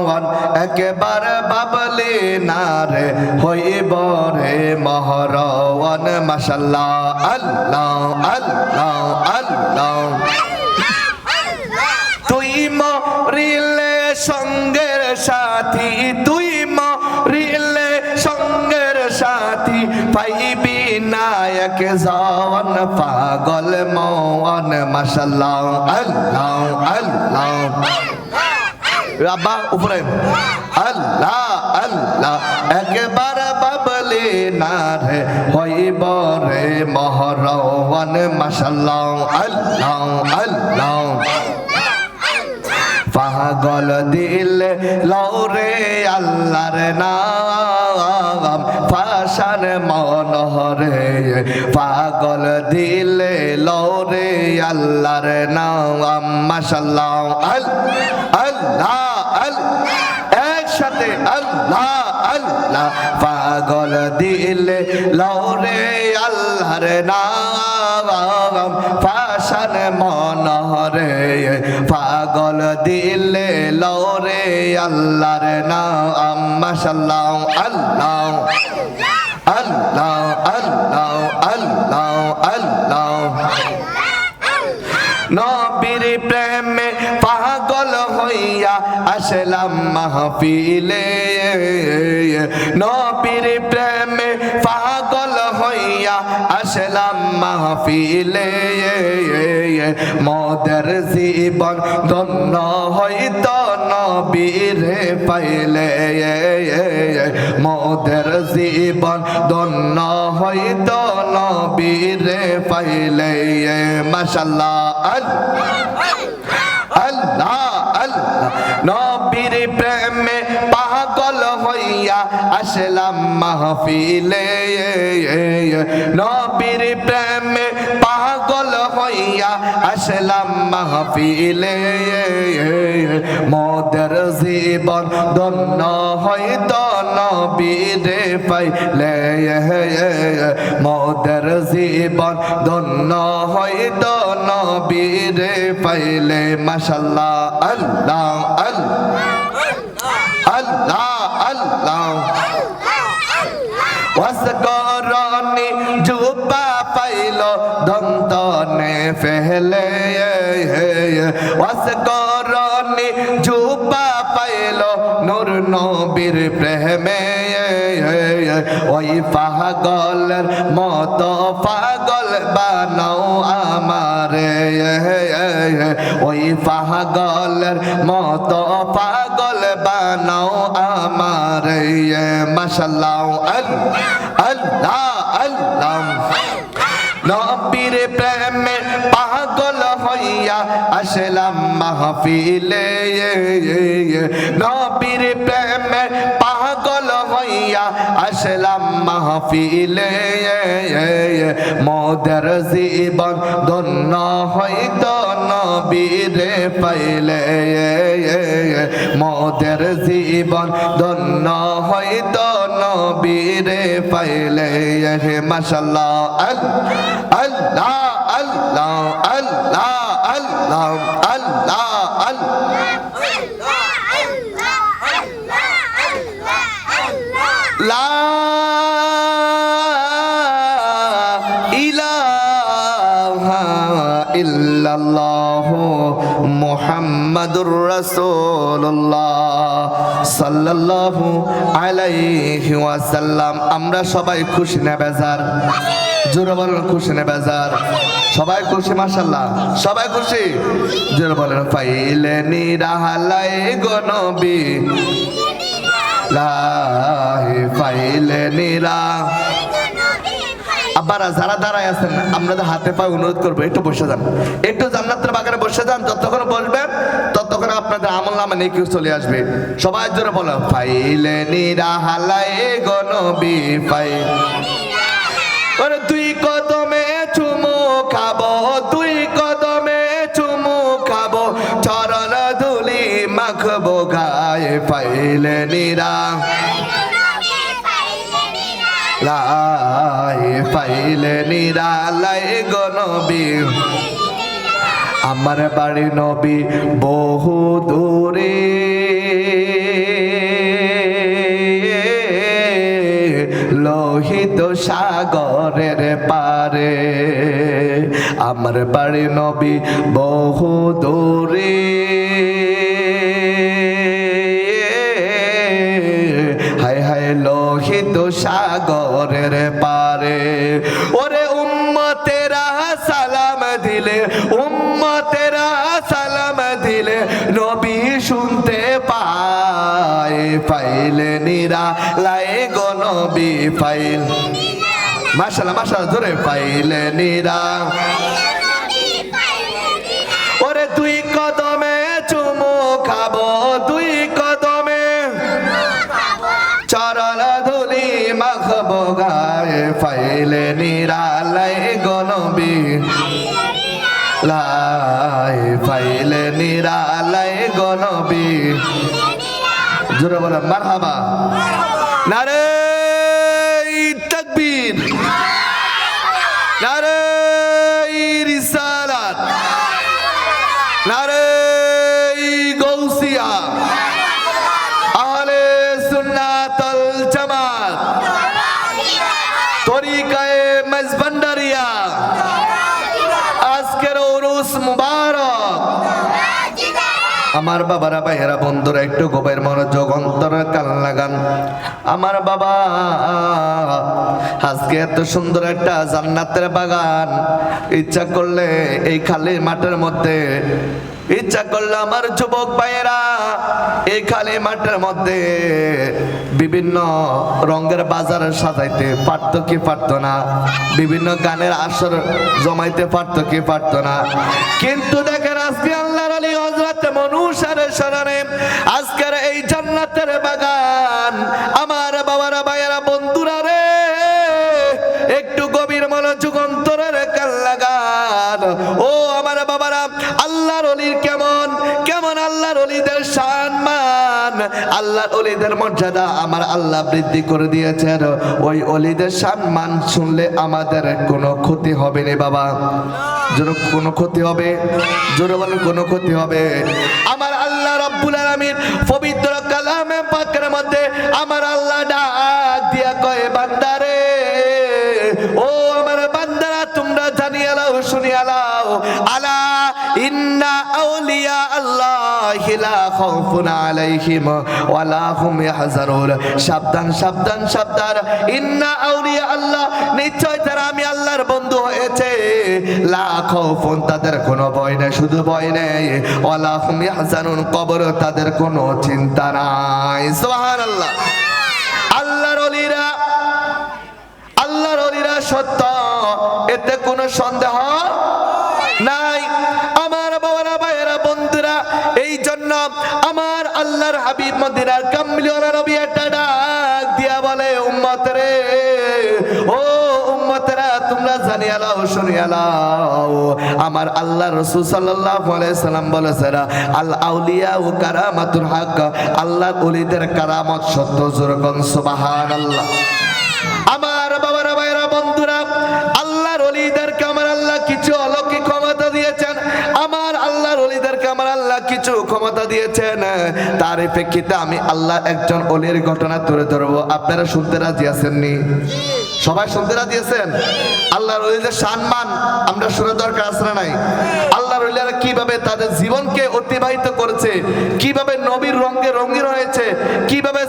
মহান একেবারে বাবলি না রে, হইব রে মহরওয়ান। মাশাল্লাহ, আল্লাহ আল্লাহ আল্লাহ। তুই মরিলে সঙ্গের সাথী, তুই মরিলে সঙ্গের সাথী, পাইবি নায়ক জওয়ান পাগল মওয়ান। মাশাল্লাহ, আল্লাহ আল্লাহ। আব্বা উপরে। আল্লাহ আল্লাহ, একবার বাবলে না রে হইব রে মহরওয়ান মাশাল্লাহ আল্লাহ আল্লাহ। পাগল দিল লৌরে আল্লাহর নাম ফাশান মনহরে। পাগল দিল আল্লাহর নাম মাশাল্লাহ আল আল্লাহ আল, একসাথে আল্লাহ আল্লাহ পাগল দিল লৌরে আল্লাহর নাম। ফাশান মনহরে পাগল দিলে লৌরে আল্লাহর নাম। মাশাল্লাহ, আল্লাহ আল্লাহ আল্লাহ আল্লাহ নবীর প্রেমে পাগল হইয়া আসলাম মাহফিলে। নবীর প্রেমে পাগল হইয়া আসলাম মাহফিলে। মদের জীবন ধন্য হইত নবীরে পাইলে। মদের জীবন ধন্য হইত নবীরে পাইলে। মাশাল্লাহ। আল্লাহ। নবীর প্রেমে পাগল হইয়া আসলাম মাহফিলে। নবীর প্রেমে পাগল হইয়া আসলাম মাহফিলে। মদের জীবন ধন্য হইত নবীরে পাইলে। মদের জীবন ধন্য হইত পাইলে মাশাল্লাহ, আল্লাহ আল্লাহ আল্লাহ আল্লাহ। ওয়াসগরনি জুবা পাইল, দন্তনে ফেলে ওয়াসগরনি জুবা পাইল, নূর নবীর প্রেমে ওই পাগলের মত পাগল বানাও আমারে ওই পাগলের মত পাগল বানাও আমারে মাশাল্লাহ, আল্লাহ আল্লাহ। নবীর প্রেমে পাগল হইয়া আসলাম মাহফিলে। নবীর প্রেমে হইয়া আসলাম মাহফিলে, মোদের জীবন ধন্য হইত নবীরে পাইলে, মোদের জীবন ধন্য হইত নবীরে পাইলে, হে মাশাল্লাহ, আল্লাহ আল্লাহ আল্লাহ আল্লাহ আল্লাহ আল্লাহ রাসূলুল্লাহ সাল্লাল্লাহু আলাইহি ওয়াসাল্লাম। আমরা সবাই খুশি না বেজার? জোরে বলেন খুশি না বেজার? সবাই খুশি মাশাল্লাহ সবাই খুশি? জোরে বলেন পাইলে নিরাহালাই গো নবী। লাই পাইলে নিরা আব্বারা যারা দাঁড়ায় আছেন আপনাদের হাতে পায়ে অনুরোধ করব একটু বসে যান। একটু জান্নাতের বাগানে বসে যান যতক্ষণ বসবেন ততক্ষণ আপনাদের আমল নামে নেই কেউ চলে আসবে। সবাই জোরে বলো ফাইলে নিরা হালাই গনবি ফাই ওরে তুই কদমে চুমু খাব তুই কদমে চুমু খাব চরণ ধুলি মাখবো গায়ে পাইলে নিরা লাই পাইলে নিরালায় গনবী আমার বাড়ি নবী বহু দূরে। লোহিত সাগরের পারে। আমার বাড়ি নবী বহু দূরে। সাগরের পারে। ওরে উম্মতেরা সালাম দিলে, উম্মতেরা সালাম দিলে নবী শুনতে পায় ফাইলে নিরা লাই গো নবী ফাইল মাশাল্লাহ মাশাল্লাহ ধরে ফাইলে নিরা মাখবো গায়ে ফাইলে নিরালাই গনবি লাই ফাইলে নিরালাই গনবি জোরে বলে মারহাবা। নারে আমার বাবারা ভাইয়েরা বন্ধুরা, একটু গোবের মনোযোগ অন্তরের কান লাগান। আমার বাবা, আজকে এত সুন্দর একটা জান্নাতের বাগান। ইচ্ছা করলে এই খালি মাঠের মধ্যে ইচ্ছা করলে আমার যুবক ভাইয়েরা, এই খালি মাঠের মধ্যে বিভিন্ন রঙের বাজার সাজাইতে পারতো কি পারতো না, বিভিন্ন গানের আসর জমাইতে পারতো কি পারতো না। কিন্তু দেখেন আজকে আল্লাহর আলী হজরত মনুষারের স্মরণে আজকের এই জান্নাতের বাগান, আমার বাবারা, ভাইয়েরা, বন্ধুরা রে, একটু গভীর মনোযোগ অন্তরের কাল লাগান। ও আমার বাবারা আল্লাহর অলির কেমন? কেমন আল্লাহর অলিদের সম্মান? আল্লাহর অলিদের মর্যাদা আমার আল্লাহ বৃদ্ধি করে দিয়েছেন। ওই অলিদের সম্মান শুনলে আমাদের কোনো ক্ষতি হবে না বাবা। জোরে কোনো ক্ষতি হবে? জোরে বলেন কোনো ক্ষতি হবে? আমার আল্লাহ রব্বুল আলামিন পবিত্র কালামে পাকের মধ্যে আমার আল্লাহ ডাক দিয়া কয়, বান্দারে আল্লাহ আল্লাহর কবর তাদের কোনো চিন্তা নাই। আল্লাহর আল্লাহর সত্য এতে কোনো সন্দেহ আল্লাহর হাবিব মদিনার কামলিওয়ালা নবী একটা ডাক দিয়া বলে, উম্মত রে, ও উম্মতেরা তোমরা জানিয়া লাও, শুনিয়া লাও। আমার আল্লাহ রসুল সাল্লাল্লাহু আলাইহি সাল্লাম বলেছেন আল আউলিয়া ও কারামাতুল হক, আল্লাহর ওলিদের কারামত সত্য জোরকন সুবহানাল্লাহ। আমার বাবারা ভাইরা বন্ধুরা, আল্লাহর অলিদেরকে আমার আল্লাহ কিছু অলৌকিক ক্ষমতা দিয়েছেন। আমার আল্লাহর অলিদেরকে আমার আল্লাহ কিছু ক্ষমতা দিয়েছেন। তার প্রেক্ষিতে আমি আল্লাহ একজন অলির ঘটনা তুলে ধরবো। আপনারা শুনতে রাজি আছেননি? সবাই শুনতে রাজি আছেন? আল্লাহর অলিদের সম্মান আমরা শুনে দরকার না নাই? তাদের জীবনকে অতিবাহিত করেছে। কীভাবে নবীর রঙে রঙিন হয়েছে, কীভাবে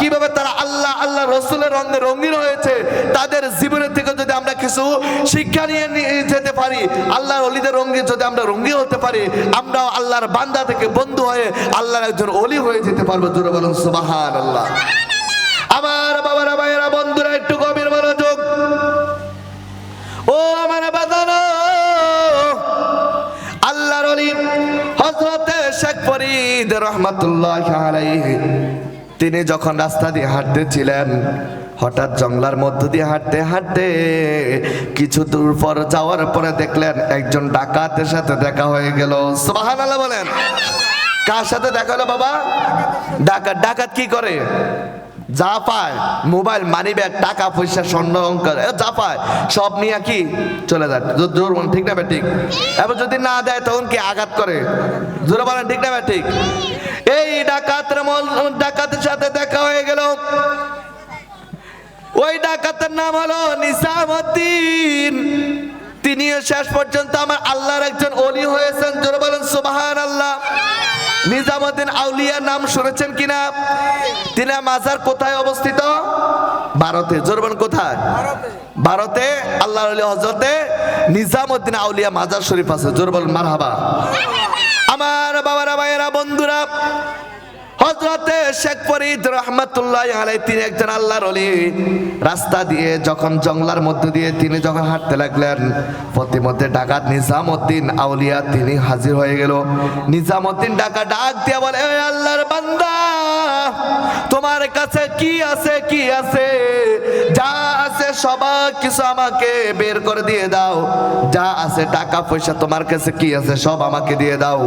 কীভাবে তারা আল্লাহ আল্লাহ রসুলের রঙে রঙিন হয়েছে, তাদের জীবনের থেকে যদি আমরা কিছু শিক্ষা নিয়ে যেতে পারি আল্লাহর অলিদের রঙে যদি আমরা রঙিন হতে পারি, আমরাও আল্লাহর বান্দা থেকে বন্ধু হয়ে আল্লাহর একজন অলি হয়ে যেতে পারব। জোরে বলুন সুবাহান আল্লাহ আমার বাবারা, ভাইয়েরা, বন্ধুরা, একটু গভীর মনোযোগ। ও আমার বাদানো ফরিদ রহমাতুল্লাহ তিনি যখন রাস্তা দিয়ে হাঁটতে ছিলেন হঠাৎ জঙ্গলার মধ্য দিয়ে হাঁটতে হাঁটতে কিছু দূর পর যাওয়ার পরে দেখলেন একজন ডাকাতের সাথে দেখা হয়ে গেল। বলেন। কার সাথে দেখা হলো বাবা? ডাকাত। ডাকাত কি করে? যা পায় মোবাইল মানি ব্যাগ টাকা পয়সা স্বর্ণ এ যা পায় সব নিয়ে কি? চলে যায় জোর বলেন, ঠিক না ঠিক এবার যদি না দেয়, তখন কি আঘাত করে? জোরে বলেন, ঠিক না ঠিক এই ডাকাতের ডাকাতের সাথে দেখা হয়ে গেল। ওই ডাকাতের নাম হলো নিজামুদ্দিন তিনিও শেষ পর্যন্ত আমার আল্লাহর একজন অলি হয়েছেন। জোরে বলেন সুবাহান আল্লাহ নিজামুদ্দিন আউলিয়া নাম শুনেছেন কিনা? তিনি মাজার কোথায় অবস্থিত? ভারতে। জোরবান কোথায়? ভারতে। আল্লাহ হজরতে নিজামুদ্দিন আউলিয়া মাজার শরীফ আছে। জোরবান মারহাবা। আমার বাবারা, ভাইয়েরা, বন্ধুরা হজরতে শেখ ফরিদ রহমতুল্লাহ আলাই তিনি একজন আল্লাহর অলি রাস্তা দিয়ে যখন জঙ্গলার মধ্য দিয়ে তিনি যখন হাঁটতে লাগলেন, প্রতিমধ্যে ডাকাত নিজামউদ্দিন আউলিয়া তিনি হাজির হয়ে গেল। নিজামউদ্দিন ডাকা ডাক দিয়া বলে আল্লাহর বান্দা, তোমার কাছে কি আছে কি আছে? যা আছে সব কিছু আমাকে বের করে দিয়ে দাও। যা আছে টাকা পয়সা তোমার কাছে কি আছে, সব আমাকে দিয়ে দাও।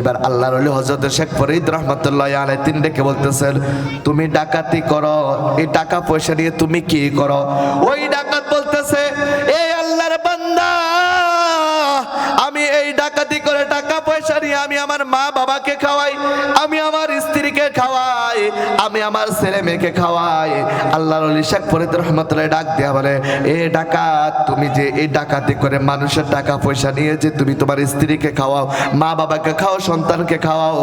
এবার আল্লাহর অলি হজরত শেখ ফরিদ রহমতুল্লাহ আলাই তিনি ডেকে বলতেছেন, তুমি ডাকাতি করো, এই টাকা পয়সা নিয়ে তুমি কি করো? ওই ডাকাত বলতেছে আল্লাহর বান্দা, আমি এই ডাকাতি করে টাকা পয়সা নিয়ে আমি আমার মা বাবাকে খাওয়াই, আমি আমার স্ত্রীকে খাওয়াই, আমি আমার ছেলে মেয়েকে খাওয়াই। আল্লাহর অলি শেখ রহমতুল্লাহ ডাক বলে, এ ডাকাত, তুমি যে এই ডাকাতি করে মানুষের টাকা পয়সা নিয়ে যে তুমি তোমার স্ত্রীকে খাওয়াও, মা বাবাকে খাও সন্তানকে খাওয়াও,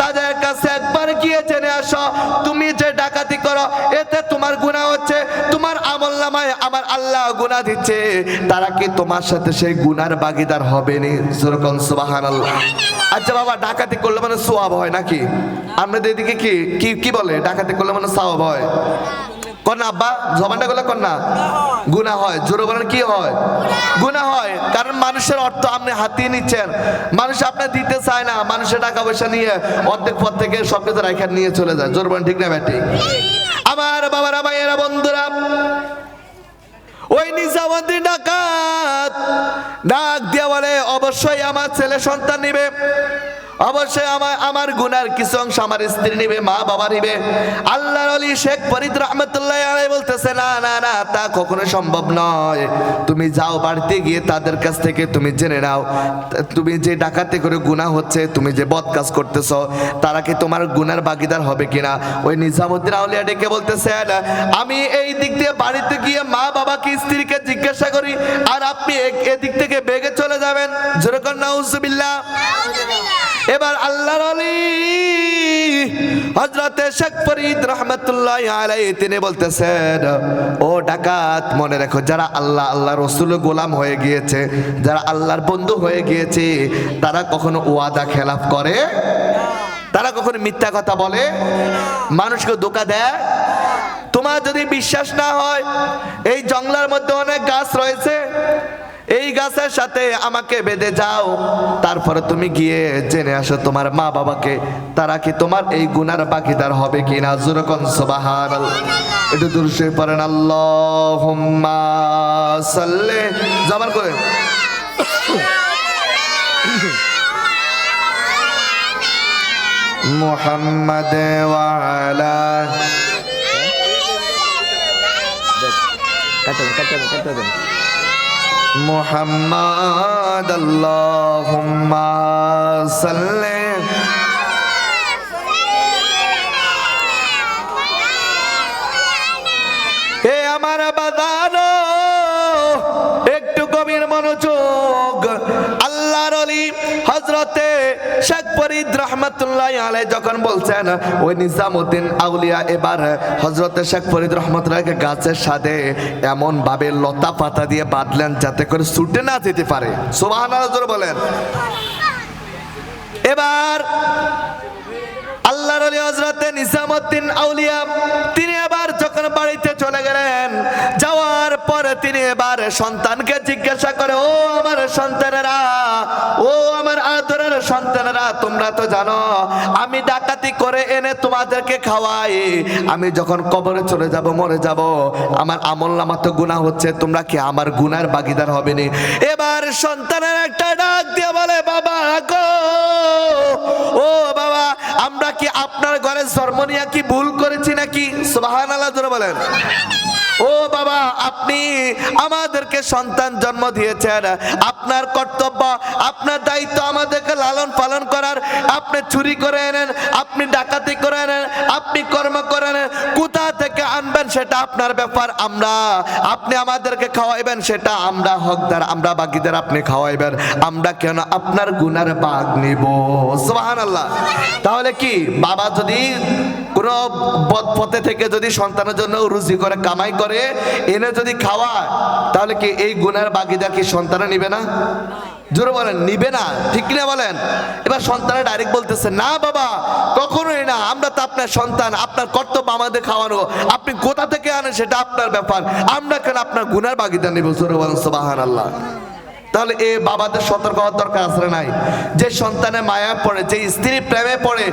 তাদের কাছে আসো, তুমি যে ডাকাতি করো, এতে তোমার গুণা হচ্ছে, তোমার আমল নামায় আমার আল্লাহ গুণা দিচ্ছে। তারা কি তোমার সাথে সেই গুনার বাগিদার হবে নি যেরকম সুবাহান আচ্ছা বাবা, ডাকাতি করলে মানে সোয়াব হয় নাকি? আমাদের এদিকে কি কি বলে? ডাকাতি করলে মানে সাওয়াব হয়? কন্যা, আব্বা, জবানটা করলে কন্যা। গুণা হয়, জোরে বলেন কি হয়? গুণা হয়, কারণ মানুষের অর্থ আপনি হাতিয়ে নিচ্ছেন। মানুষ আপনার দিতে চায় না, মানুষের টাকা পয়সা নিয়ে অর্ধেক পর থেকে সব কিছু রাখা নিয়ে চলে যায়। জোর বলেন, ঠিক না, ব্যাটি? আমার বাবারা, ভাইয়েরা, বন্ধুরা, ওই নিজামুদ্দিন ডাকাত, ডাক দিয়া বলে, অবশ্যই আমার ছেলে সন্তান নিবে। অবশ্যই আমার আমার গুনার কিছু অংশ আমার স্ত্রী নিবে, মা বাবা নিবে। আল্লাহর আলী শেখ ফরিদ রহমতুল্লাহ আলাই বলতেছে, না না না, তা কখনো সম্ভব নয়। তুমি যাও বাড়িতে গিয়ে তাদের কাছ থেকে তুমি জেনে নাও। তুমি যে ডাকাতে করে গুনাহ হচ্ছে, তুমি যে বদ কাজ করতেছ, তারা কি তোমার গুনার ভাগিদার হবে কিনা? ওই নিজামুদ্দিন আউলিয়া ডেকে বলতেছেন আমি এই দিক দিয়ে বাড়িতে গিয়ে মা বাবাকে, স্ত্রীকে জিজ্ঞাসা করি, আর আপনি এদিক থেকে বেগে চলে যাবেন। যেরকম নাউজুবিল্লাহ। এবার আল্লাহর আলী হজরতে শেখ ফরিদ রহমতুল্লাহ আলাই তিনি বলতেছেন, ও ডাকাত, মনে রেখো, যারা আল্লাহ আল্লাহ রসুল গোলাম হয়ে গিয়েছে, যারা আল্লাহর বন্ধু হয়ে গিয়েছে, তারা কখনো ওয়াদা খেলাফ করে? তারা কখনো মিথ্যা কথা বলে? মানুষকে ধোকা দেয়? তোমার যদি বিশ্বাস না হয়, এই জঙ্গলার মধ্যে অনেক গাছ রয়েছে এই গাছের সাথে আমাকে বেঁধে যাও। তারপরে তুমি গিয়ে জেনে আসো তোমার মা বাবাকে, তারা কি তোমার এই গুনার বাকিদার হবে কি না জুরকন একটু দূর শুয়ে পড়েন। আল্লাহ সাল্লে। করে। মোহাম্মদ ওয়ালা محمد اللهم صل শেখ ফরিদ রহমতুল্লাহ আলাই যখন বলছেন, ওই নিজামুদ্দিন আউলিয়া এবার হজরতে শেখ ফরিদ রহমতুল্লাহকে গাছের সাথে এমন ভাবে লতা পাতা দিয়ে বাঁধলেন যাতে করে ছুটে না যেতে পারে। সোবাহান বলেন। এবার আল্লাহর আলী হজরতে নিজামুদ্দিন আউলিয়া, তিনি এবার যখন বাড়িতে চলে গেলেন পরে তিনি এবার সন্তানকে জিজ্ঞাসা করে, ও আমার সন্তানেরা, ও আমার আদরের সন্তানেরা, তোমরা তো জানো, আমি ডাকাতি করে এনে তোমাদেরকে খাওয়াই। আমি যখন কবরে চলে যাব, মরে যাব, আমার আমল নামা তো গুনাহ হচ্ছে, তোমরা কি আমার গুনার বাগিদার হবে নি এবার সন্তানের একটা ডাক দিয়ে বলে, বাবা গো, ও বাবা, আমরা কি আপনার ঘরে জন্ম নিয়ে কি ভুল করেছি নাকি? সুবাহান আল্লাহ বলেন। ও বাবা, আপনি আমাদেরকে সন্তান জন্ম দিয়েছেন। আপনার কর্তব্য, আপনার দায়িত্ব আমাদেরকে লালন পালন করার। আপনি চুরি করে এনেন, আপনি ডাকাতি করে এনেন, আপনি কর্ম করে এনেন। কোথা থেকে আনবেন সেটা আপনার ব্যাপার, আমরা, আপনি আমাদেরকে খাওয়াইবেন সেটা আমরা হকদার, আমরা বাকিদের আপনি খাওয়াইবেন। আমরা কেন আপনার গুনার বাঘ নিব? সুবাহান আল্লাহ তাহলে কি, বাবা যদি কোনো পথে থেকে যদি সন্তানের জন্য রুজি করে কামাই করে এনে যদি খাওয়ায়, তাহলে কি এই গুণের বাগিদা কি সন্তানে নিবে না? জোরে বলেন, নিবে না। ঠিক না বলেন? এবার সন্তানে ডাইরেক্ট বলতেছে, না বাবা, কখনোই না। আমরা তো আপনার সন্তান, আপনার কর্তব্য আমাদের খাওয়ানো। আপনি কোথা থেকে আনেন সেটা আপনার ব্যাপার। আমরা কেন আপনার গুনার বাগিদা নিব? জোরে বলেন সোবাহান আল্লাহ তাহলে এ বাবাদের সতর্ক হওয়ার দরকার আছে নাই? যে সন্তানে মায়া পড়ে, যে স্ত্রী প্রেমে পড়ে,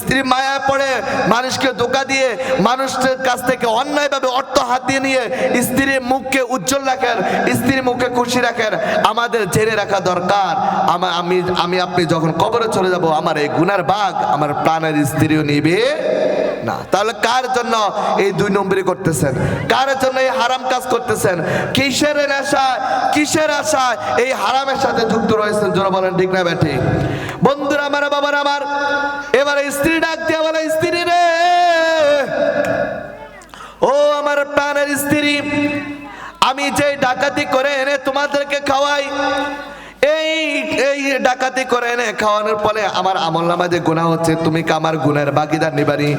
স্ত্রী মায়া পড়ে মানুষকে ধোকা দিয়ে, মানুষের কাছ থেকে অন্যায়ভাবে অর্থ হাত দিয়ে নিয়ে স্ত্রীর মুখকে উজ্জ্বল রাখেন, স্ত্রীর মুখে খুশি রাখেন, আমাদের জেনে রাখা দরকার। আমার, আমি আমি আপনি যখন কবরে চলে যাব, আমার এই গুনার বাঘ আমার প্রাণের স্ত্রীও নিবে। না। তাহলে কার জন্য এই দুই নম্বরই করতেছেন? কার জন্য এই হারাম কাজ করতেছেন? কিসের নেশা কিসের আশা এই হারামের সাথে যুক্ত রয়েছেন? যারা বলেন, ঠিক না ব্যাঠি বন্ধুরা আমার, বাবার আমার, এবারে স্ত্রী ডাক দিয়ে বলে, স্ত্রী রে! ও আমার প্রাণের স্ত্রী, আমি যে ডাকাতি করে এনে তোমাদেরকে খাওয়াই এই এই ডাকাতি করে এনে খাওয়ানোর ফলে আমার আমল নামা যে গুণা হচ্ছে, তুমি কি আমার গুণের বাগিদার নিবারি?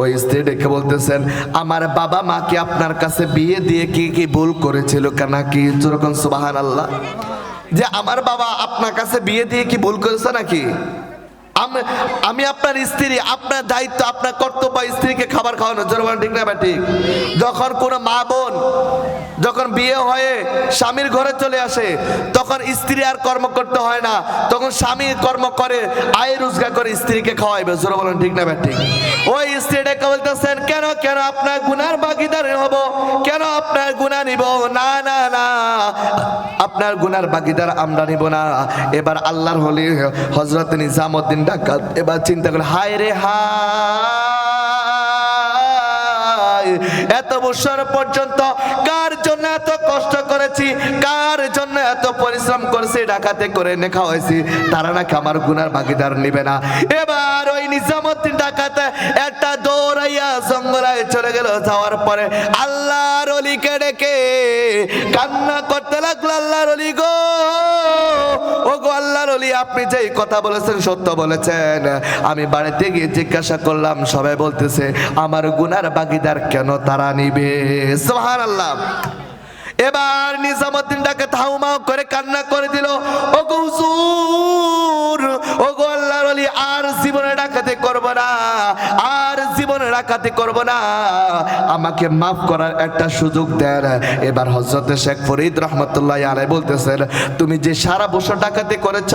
ওই স্ত্রী ডেকে বলতেছেন, আমার বাবা মাকে আপনার কাছে বিয়ে দিয়ে কি কি ভুল করেছিল কেনা কি? যেরকম সুবাহান আল্লাহ যে আমার বাবা আপনার কাছে বিয়ে দিয়ে কি ভুল করেছে নাকি? আম- আপনার স্ত্রী, আপনার দায়িত্ব, আপনার কর্তব্য স্ত্রীকে খাবার খাওয়ানো। জোরবান ঠিক না ঠিক? যখন কোনো মা বোন যখন বিয়ে হয়ে স্বামীর ঘরে চলে আসে, তখন স্ত্রী আর কর্ম করতে হয় না। তখন স্বামী কর্ম করে, আয় রোজগার করে স্ত্রীকে খাওয়াইবে। জোর বলেন, ঠিক না ঠিক? ওই স্ত্রীটাকে বলতেছেন, কেন কেন আপনার গুনার বাগিদার হব? কেন আপনার গুণা নিব? না না না, আপনার গুনার বাগিদার আমরা নিব না। এবার আল্লাহর হলি হজরত নিজামুদ্দিন ডাকাত, এবার চিন্তা করে হায় রে হায়, এত বছর পর্যন্ত কার জন্য এত কষ্ট করেছি, কার জন্য এত পরিশ্রম করেছি, ডাকাতে করে এনে খাওয়াইছি, তারা নাকি আমার গুনার ভাগিদার নিবে না। এবার ওই নিজামুদ্দিন ডাকাতে একটা দৌড়াইয়া জঙ্গলায় চলে গেল, যাওয়ার পরে আল্লাহর অলিকে ডেকে কান্না করতে লাগল, আল্লাহর অলি গো। আপনি যেই কথা বলেছেন, সত্য বলেছেন। আমি বাড়িতে গিয়ে জিজ্ঞাসা করলাম, সবাই বলতেছে, আমার গুনার বাগিদার কেন তারা নিবে? সোহান আল্লাহ এবার নিজামুদ্দিন ডাকে থাউমাও করে কান্না করে দিল ও গুসুর ও গো আল্লাহর আর জীবনে ডাকাতি করব না। আর জীবনে ডাকাতি করব না। আমাকে মাফ করার একটা সুযোগ দেন। এবার হজরত শেখ ফরিদ রহমতুল্লাহ আলাই বলতেছেন, তুমি যে সারা বছর ডাকাতি করেছ,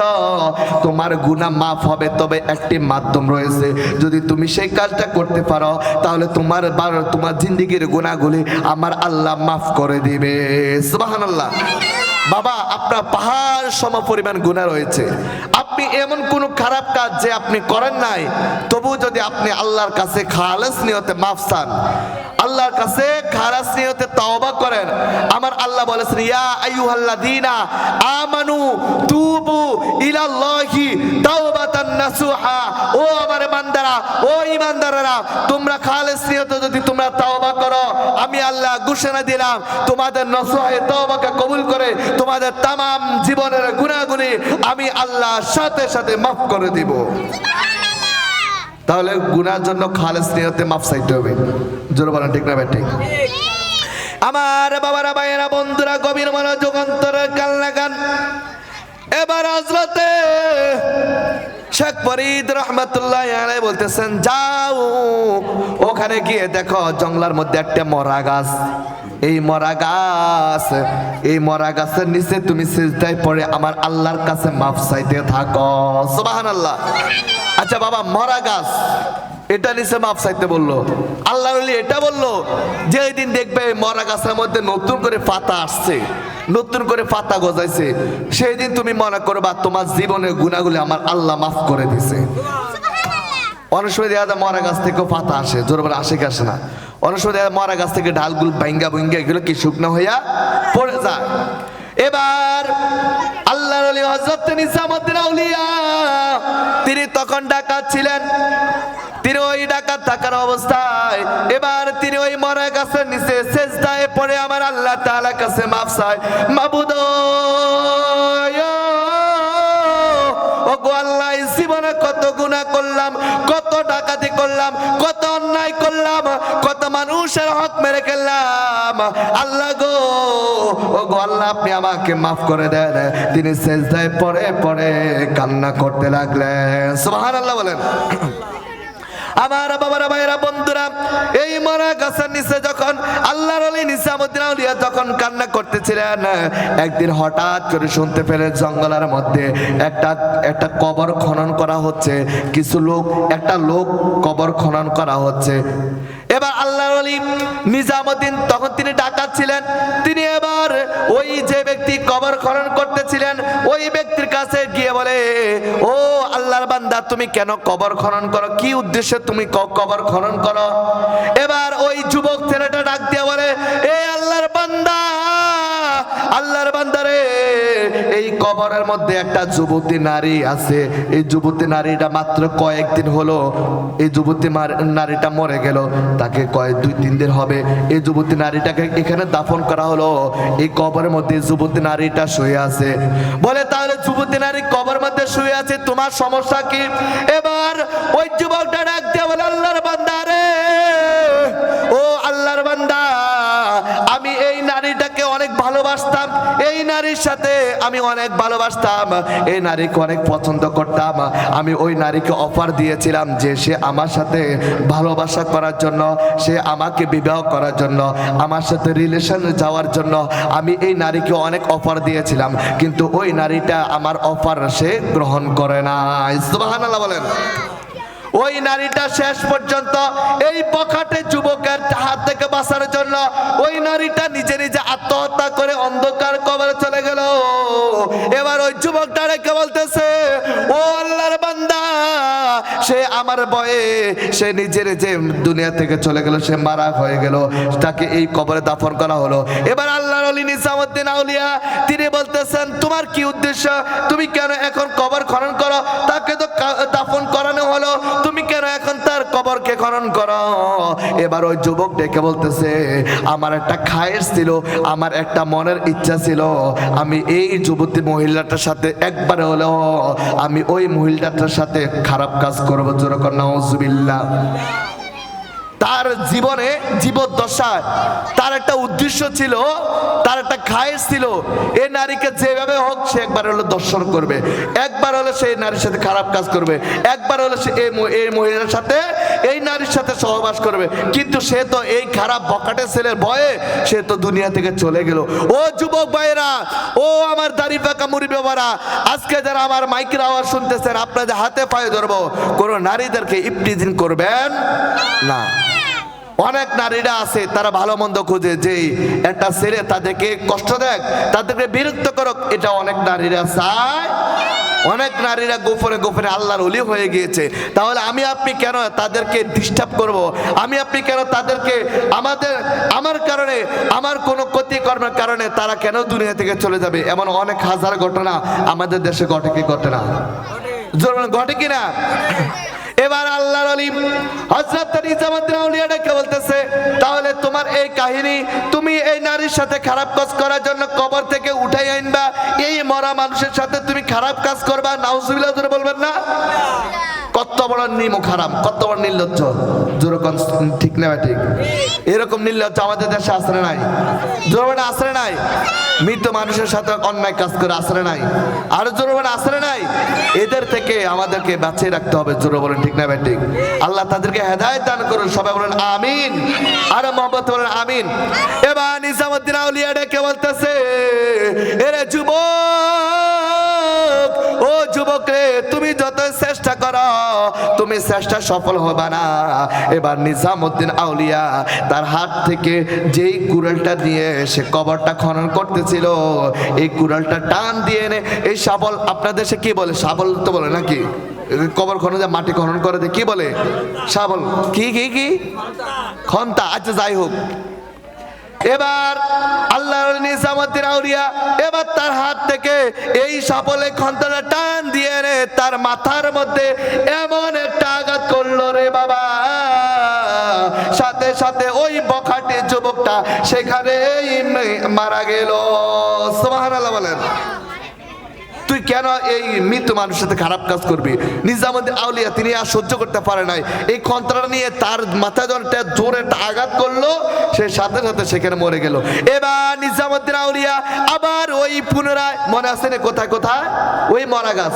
তোমার গুনাহ মাফ হবে। তবে একটি মাধ্যম রয়েছে। যদি তুমি সেই কাজটা করতে পারো, তাহলে তোমার বার- তোমার জিন্দিগির গুণাগুলি আমার আল্লাহ মাফ করে দিবে। সুবহানাল্লাহ। বাবা, আপনার পাহাড় সম পরিমাণ গুণা রয়েছে। আপনি এমন কোন খারাপ কাজ যে আপনি করেন নাই তবু যদি আপনি আল্লাহর কাছে খালেস নিয়তে মাফ চান। আল্লাহর কাছে খারাস নিয়তে তওবা করেন। আমার আল্লাহ বলেছেন, ইয়া আইয়ুহাল্লাযীনা আমানু তুবু ইলাল্লাহি তাওবাতান নাসুহা। ও আমার বান্দারা, ও ইমানদারেরা তোমরা খালেস নিয়তে যদি তোমরা তওবা করো, আমি আল্লাহ ঘোষণা দিলাম, তোমাদের নসুহায়ে তওবাকে কবুল করে তোমাদের তামাম জীবনের গুনাহগুলি আমি আল্লাহ সাথে সাথে মাফ করে দিব। তাহলে গুনার জন্য খালেস নিয়তে মাফ চাইতে হবে। জোরে বলেন, ঠিক না ঠিক। আমার বাবারা, ভাইয়েরা, বন্ধুরা, গভীর মনোযোগ, অন্তরের কান লাগান। এবার হজরতে শেখ ফরিদ রহমতুল্লাহ আলাই বলতেছেন, যাও, ওখানে গিয়ে দেখো জঙ্গলার মধ্যে একটা মরা গাছ। এই মরা গাছ, এই মরা গাছের নিচে তুমি সিজদায় পড়ে আমার আল্লাহর কাছে মাফ চাইতে থাকো। সুবহানাল্লাহ। আচ্ছা বাবা মরা গাছ। এটা নিচে মাপ চাইতে বলল। আল্লাহ এটা বলল যে দিন দেখবে মরা গাছের মধ্যে নতুন করে পাতা আসছে নতুন করে পাতা গজাইছে সেই দিন তুমি মনে করবা তোমার জীবনের গুণাগুলি আমার আল্লাহ মাফ করে দিছে অনেক সময় দেখা যায় মরা গাছ থেকেও পাতা আসে জোর বলে আসে কি আসে না। অনেক সময় দেখা মরা গাছ থেকে ঢালগুলো ভাঙ্গা ভুঙ্গা এগুলো কি শুকনো হইয়া পড়ে যায়। এবার আলী হজরত নিজামুদ্দিন আউলিয়া। তিনি তখন ছিলেন। তিনি ওই ডাকাত থাকার অবস্থায়। এবার তিনি ওই মরা গাছের নিচে আমার আল্লাহ কাছে মাফ চায়। মাবুদ জীবনে কত গুনাহ করলাম, কত ডাকাতি করলাম, কত অন্যায় করলাম, কত মানুষের হক মেরে আল্লাহ গো ও গো আল্লাহ, আপনি আমাকে মাফ করে দেন। তিনি পড়ে পড়ে কান্না করতে লাগলেন। বলেন। আমার বাবারা ভাইরা বন্ধুরা, এই মরা গাছের নিচে যখন আল্লাহর আলী কান্না করতেছিলেন, একদিন হঠাৎ করে শুনতে পেলে জঙ্গলের মধ্যে একটা একটা কবর খনন করা হচ্ছে। কিছু লোক, একটা লোক কবর খনন করা হচ্ছে। এবার আল্লাহর আলী নিজামুদ্দিন তখন তিনি ডাকাত ছিলেন। তিনি এবার ওই যে ব্যক্তি কবর খনন করতেছিলেন, ওই ব্যক্তির কাছে গিয়ে বলে, ও আল্লাহর বান্দা, তুমি কেন কবর খনন করো? কি উদ্দেশ্যে তুমি কবর খনন করো? এবার ওই যুবক ছেলেটা ডাক দিয়ে বলে, এ আল্লাহর বান্দা আল্লাহর বান্দারে, এই কবরের মধ্যে একটা যুবতী নারী আছে। এই যুবতী নারীটা মাত্র কয়েকদিন হলো, এই যুবতী নারীটা মরে গেল। তাকে কয়েক দুই, তিন দিন হবে। এই যুবতী নারীটাকে এখানে দাফন করা হলো। এই কবরের মধ্যে যুবতী নারীটা শুয়ে আছে। বলে, তাহলে যুবতী নারী কবর মধ্যে শুয়ে আছে, তোমার সমস্যা কি? এবার ওই যুবকটা ডাক দিয়ে বলে, আল্লাহর বান্দা রে ও আল্লাহর বান্দা আমি এই নারীটাকে অনেক ভালোবাসতাম, এই নারীর সাথে আমি অনেক ভালোবাসতাম, এই নারীকে অনেক পছন্দ করতাম, আমি ওই নারীকে অফার দিয়েছিলাম যে সে আমার সাথে ভালোবাসা করার জন্য, সে আমাকে বিবাহ করার জন্য, আমার সাথে রিলেশন যাওয়ার জন্য, আমি এই নারীকে অনেক অফার দিয়েছিলাম, কিন্তু ওই নারীটা আমার অফার সে গ্রহণ করে না সুবহানাল্লাহ বলেন। ওই নারীটা শেষ পর্যন্ত এই বখাটে যুবকের হাত থেকে বাঁচার জন্য ওই নারীটা নিজে নিজে আত্মহত্যা করে অন্ধকার কবরে চলে গেল। এবার ওই যুবকটা রেখে বলতেছে, ও আল্লাহর বান্দা, সে আমার বয়ে সে নিজের যে দুনিয়া থেকে চলে গেল, সে মারা হয়ে গেল। তাকে এই কবরে দাফন করা হলো। এবার আল্লাহর অলি নিজামুদ্দিন আউলিয়া, তিনি বলতেছেন, তোমার কি উদ্দেশ্য? তুমি কেন এখন কবর খনন করো? তো এবার ওই যুবক ডেকে বলতেছে, আমার একটা খায়ের ছিল, আমার একটা মনের ইচ্ছা ছিল। আমি এই যুবতী মহিলাটার সাথে একবার হলেও আমি ওই মহিলাটার সাথে খারাপ কাজ করব। জোরকর নওয়াজুবিল্লাহ তার জীবনে জীবদ্দশায় তার একটা উদ্দেশ্য ছিল, তার একটা খায়েশ ছিল এই নারীকে যেভাবে হোক সে একবার হলো দর্শন করবে। একবার হলে সে নারীর সাথে খারাপ কাজ করবে। একবার হলে সে এই মহিলার সাথে এই নারীর সাথে সহবাস করবে। কিন্তু সে তো এই খারাপ বকাটে ছেলের ভয়ে সে তো দুনিয়া থেকে চলে গেল। ও যুবক ভাইরা ও আমার দাড়ি পাকা মুড়ি বাবারা আজকে যারা আমার মাইকের আওয়াজ শুনতেছেন, আপনাদের হাতে পায়ে ধরবো। কোনো নারীদেরকে ইপটিজিং করবেন না। অনেক নারীরা আছে, তারা ভালো মন্দ খুঁজে। যে একটা ছেলে তাদেরকে কষ্ট দেখ তাদেরকে বিরক্ত করুক, এটা অনেক নারীরা চায়। অনেক নারীরা গোপনে গোপনে আল্লাহর অলি হয়ে গিয়েছে। তাহলে আমি আপনি কেন তাদেরকে ডিস্টার্ব করব? আমি আপনি কেন তাদেরকে আমাদের, আমার কারণে, আমার কোনো ক্ষতিকর্মের কারণে তারা কেন দুনিয়া থেকে চলে যাবে? এমন অনেক হাজার ঘটনা আমাদের দেশে ঘটে কি ঘটে না? ঘটে কি না? এবার আল্লাহর আলিম হযরত নিজামুদ্দিন আউলিয়া ডেকে বলতেছে? তাহলে তোমার এই কাহিনী তুমি এই নারীর সাথে খারাপ কাজ করার জন্য কবর থেকে উঠাই আনবা, এই মরা মানুষের সাথে তুমি খারাপ কাজ করবা, নাউজুবিল্লাহ বলবেন না। কত বড় নিম খারাপ কত বড় নির্লজ্জ। যেরকম ঠিক না ঠিক? এরকম নির্লজ্জ আমাদের দেশে আসরে নাই। জোরবানে আসরে নাই? মৃত মানুষের সাথে অন্যায় কাজ করে আসরে নাই। আর জোরবানে আসরে নাই? এদের থেকে আমাদেরকে বাঁচিয়ে রাখতে হবে, জোর বলেন ঠিক না ঠিক? আল্লাহ তাদেরকে হেদায়ত দান করুন, সবাই বলেন আমিন। আর মোহাম্মদ বলেন আমিন। এবার নিজামুদ্দিন আউলিয়া ডেকে বলতেছে, এরে যুবক ও যুবক রে তুমি যত চেষ্টা করো, তুমি চেষ্টা সফল হবে না। এবার নিজামুদ্দিন আউলিয়া তার হাত থেকে যেই কুড়ালটা দিয়ে সে কবরটা খনন করতেছিল, এই কুড়ালটা টান দিয়ে এনে, এই শাবল আপনাদের সে কি বলে? শাবল তো বলে নাকি? কবর খনন যে মাটি খনন করে কি বলে? শাবল, কি কি কি? খন্তা। আচ্ছা যাই হোক। এবার আল্লাহর নিজামতের আউলিয়া, এবার তার হাত থেকে এই সাপলে খন্তাটা টান দিয়ে রে, তার মাথার মধ্যে এমন একটা আঘাত করল রে বাবা। সাথে সাথে ওই বখাটে যুবকটা সেখানেই মারা গেল। সুবহানাল্লাহ বলেন। তুই কেন এই মৃত মানুষের সাথে খারাপ কাজ করবি? নিজামুদ্দিন আউলিয়া, তিনি আর সহ্য করতে পারে নাই। এই কন্ত্রাটা নিয়ে তার যখন একটা জোরে একটা আঘাত করল, সে সাথে সাথে সেখানে মরে গেল। এবার নিজামুদ্দিন আউলিয়া আবার ওই পুনরায় মনে আছে না কোথায় কোথায়? ওই মরা গাছ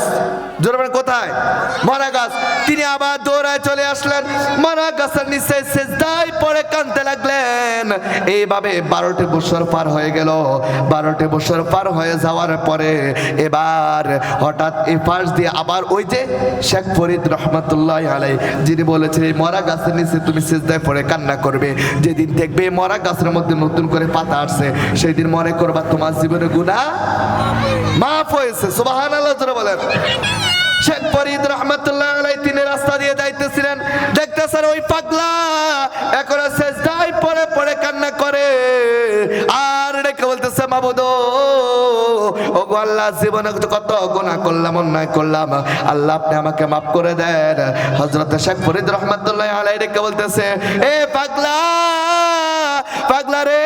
জোরে কোথায়? মরা গাছ তিনি আবার দৌড়ায় চলে আসলেন। মরা গাছের নিচে সেজদায় পড়ে কানতে লাগলেন। এইভাবে বারোটি বছর পার হয়ে গেল। বারোটি বছর পার হয়ে যাওয়ার পরে এবার হঠাৎ এই পাশ দিয়ে আবার ওই যে শেখ ফরিদ রহমতুল্লাহ আলাই যিনি বলেছেন, এই মরা গাছের নিচে তুমি সেজদায় পড়ে কান্না করবে। যেদিন দেখবে এই মরা গাছের মধ্যে নতুন করে পাতা আসছে সেই দিন মনে করবা তোমার জীবনে গুণা মাফ হয়েছে। সুবাহান আল্লাহ বলেন। শেখ ফরিদ রহমতুল্লাহ আলাই তিনি রাস্তা দিয়ে যাইতেছিলেন। দেখতেছেন ওই পাগলা এখন সেজদায় পড়ে পড়ে কান্না করে। আর রেখে বলতেছে মাবুদ ও আল্লাহ, জীবনে কত গুনাহ করলাম, অন্যায় করলাম। আল্লাহ, আপনি আমাকে মাফ করে দেন। হযরত শেখ ফরিদ রহমতুল্লাহ আলাই রেখে বলতেছে, এ পাগলা পাগলা রে,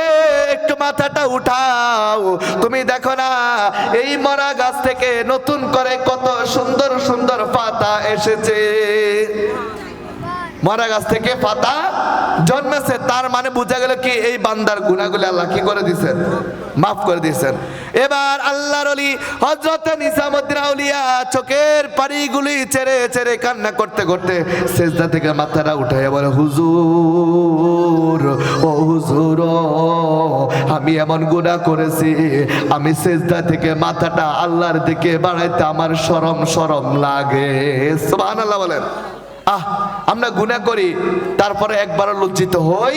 একটু মাথাটা উঠাও। তুমি দেখো না, এই মরা গাছ থেকে নতুন করে কত সুন্দর সুন্দর পাতা এসেছে। মরা গাছ থেকে পাতা জন্মেছে, তার মানে বোঝা গেল কি এই বান্দার গুণাগুলি আল্লাহ কি করে দিছেন মাফ করে দিয়েছেন। এবার আল্লাহর অলি হজরত নিজামুদ্দিন আউলিয়া চোখের পাড়িগুলি ছেড়ে ছেড়ে কান্না করতে করতে সেজদা থেকে মাথাটা উঠাইয়া বলে, হুজুর, ও হুজুর, আমি এমন গুনাহ করেছি, আমি সেজদা থেকে মাথাটা আল্লাহর দিকে বাড়াইতে আমার শরম শরম লাগে। সুবহানাল্লাহ বলেন। আহ, আমরা গুনাহ করি, তারপরে একবার লজ্জিত হই।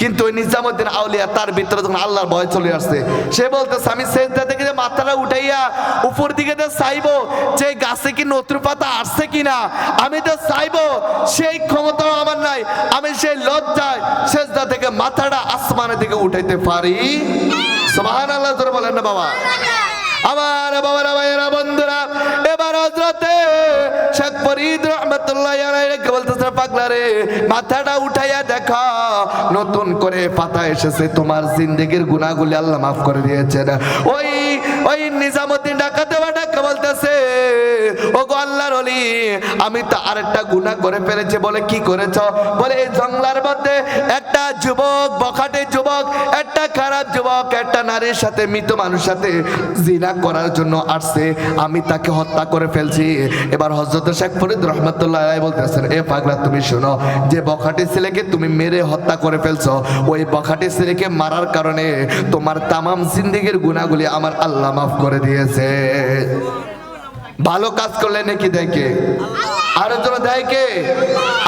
কিন্তু ওই নিজামুদ্দিন আউলিয়া তার ভিতরে যখন আল্লাহর ভয় চলে আসছে, সে বলতেছে আমি সেজদা থেকে যে মাথাটা উঠাইয়া উপর দিকে যে চাইব, যে গাছে কি নতুন পাতা আসছে কিনা, আমি তো চাইব, সেই ক্ষমতাও আমার নাই, আমি সেই লজ্জায় সেজদা থেকে মাথাটা আসমানের দিকে উঠাইতে পারি। সুবহানাল্লাহ, জোরে বলেন না বাবা। আমার বাবারা, ভাইয়েরা, বন্ধুরা, এবার হজরতে শেখ ফরিদ রহমতুল্লাহ আলাইহি বলতেছে, পাগলা রে, মাথাটা উঠাইয়া দেখা। নতুন করে পাতা এসেছে, তোমার জিন্দেগির গুনাহগুলি আল্লাহ মাফ করে দিয়েছেন। ওই ওই নিজামুদ্দিন ডাকাতে ও গো আল্লাহর অলি আমি তো আরেকটা গুনাহ করে ফেলেছি, বলে কি করেছ? বলে এই জঙ্গলার মধ্যে একটা যুবক, বখাটে যুবক, একটা খারাপ যুবক, একটা নারীর সাথে, মৃত মানুষ সাথে জিনা করার জন্য আসছে। আমি তাকে হত্যা করে ফেলছি। এবার হজরত শেখ ফরিদ রহমতুল্লাহ বলতেছেন, এ পাগলা, তুমি শোনো, যে বখাটে ছেলেকে তুমি মেরে হত্যা করে ফেলছো, ওই বখাটে ছেলেকে মারার কারণে তোমার তামাম জিন্দিগির গুণাগুলি আমার আল্লাহ মাফ করে দিয়েছে। ভালো কাজ করলে নাকি দেয় কে? আরও জন দেয় কে?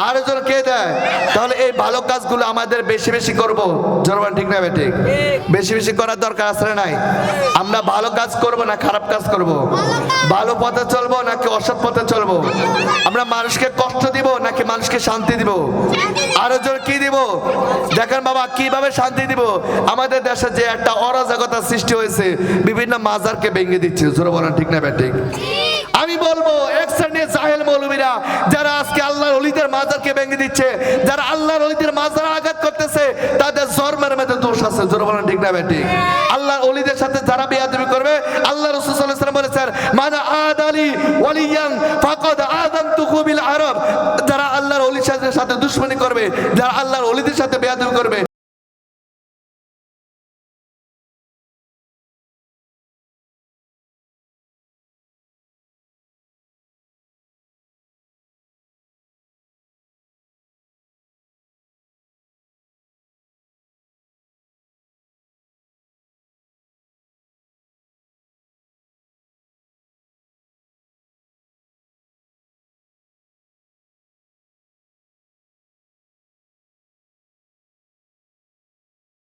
আরও জন কে দেয়? তাহলে এই ভালো কাজগুলো আমাদের বেশি বেশি করব। জনগণ ঠিক না ঠিক? বেশি বেশি করার দরকার আছে না নাই? আমরা ভালো কাজ করব না খারাপ কাজ করব? ভালো পথে চলবো নাকি অসৎ পথে চলবো? আমরা মানুষকে কষ্ট দিব নাকি মানুষকে শান্তি দিব? আরও জন কি দিব? দেখেন বাবা, কীভাবে শান্তি দিব? আমাদের দেশে যে একটা অরাজকতা সৃষ্টি হয়েছে, বিভিন্ন মাজারকে ভেঙে দিচ্ছে। জোরে বলেন, ঠিক না বে ঠিক? আমি বলব, এক শ্রেণির জাহেল মৌলবীরা, যারা আজকে আল্লাহর অলিদের মাজারকে ভেঙে দিচ্ছে, যারা আল্লাহর অলিদের মাজার আঘাত করতেছে, তাদের জন্মের মধ্যে দোষ আছে, জোর বলেন ঠিক না বেটি আল্লাহর অলিদের সাথে যারা বিয়াদবি করবে আল্লাহ রসুল সাল্লাল্লাহু আলাইহি ওয়াসাল্লাম বলেছেন মানা আদ আলী ওয়ালিয়ান ফাকাদ আযানতুহু বিল আরব। যারা আল্লাহর অলির সাথে দুশমনি করবে, যারা আল্লাহর অলিদের সাথে বেয়াদবি করবে